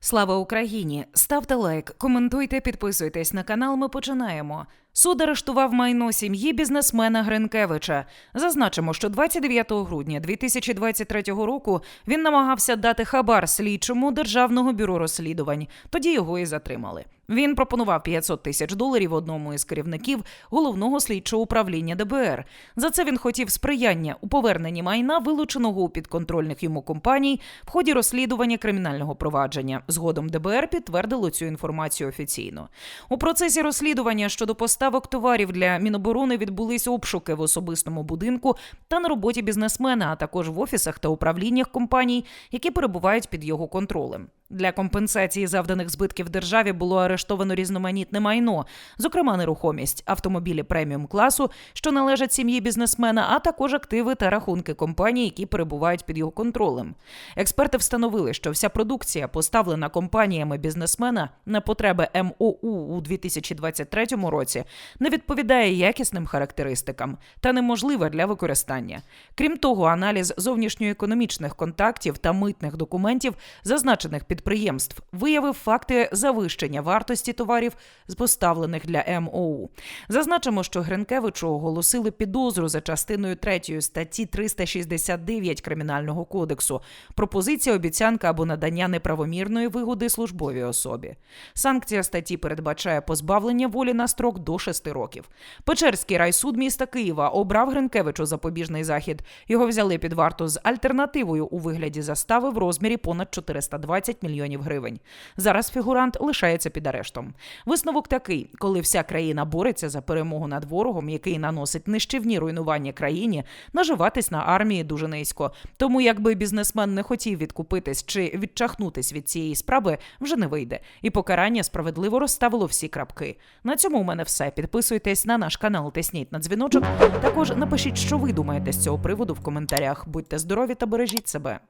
Слава Україні! Ставте лайк, коментуйте, підписуйтесь на канал. Ми починаємо. Суд арештував майно сім'ї бізнесмена Гринкевича. Зазначимо, що 29 грудня 2023 року він намагався дати хабар слідчому державного бюро розслідувань. Тоді його і затримали. Він пропонував 500 тисяч доларів одному із керівників головного слідчого управління ДБР. За це він хотів сприяння у поверненні майна, вилученого у підконтрольних йому компаній в ході розслідування кримінального провадження. Згодом ДБР підтвердило цю інформацію офіційно. У процесі розслідування щодо поставок товарів для Міноборони відбулись обшуки в особистому будинку та на роботі бізнесмена, а також в офісах та управліннях компаній, які перебувають під його контролем. Для компенсації завданих збитків державі було арештовано різноманітне майно, зокрема нерухомість, автомобілі преміум класу, що належать сім'ї бізнесмена, а також активи та рахунки компаній, які перебувають під його контролем. Експерти встановили, що вся продукція, поставлена компаніями бізнесмена на потреби МОУ у 2023 році, не відповідає якісним характеристикам та неможлива для використання. Крім того, аналіз зовнішньоекономічних контактів та митних документів зазначених підприємств виявив факти завищення вартості товарів, поставлених для МОУ. Зазначимо, що Гринкевичу оголосили підозру за частиною 3 статті 369 Кримінального кодексу пропозиція, обіцянка або надання неправомірної вигоди службовій особі. Санкція статті передбачає позбавлення волі на строк до 6 років. Печерський райсуд міста Києва обрав Гринкевичу запобіжний захід. Його взяли під варту з альтернативою у вигляді застави в розмірі понад 420 мільйонів гривень. Зараз фігурант лишається під арештом. Висновок такий: коли вся країна бореться за перемогу над ворогом, який наносить нищівні руйнування країні, наживатись на армії дуже низько. Тому, якби бізнесмен не хотів відкупитись чи відчахнутись від цієї справи, вже не вийде. І покарання справедливо розставило всі крапки. На цьому у мене все. Підписуйтесь на наш канал, тисніть на дзвіночок. Також напишіть, що ви думаєте з цього приводу в коментарях. Будьте здорові та бережіть себе.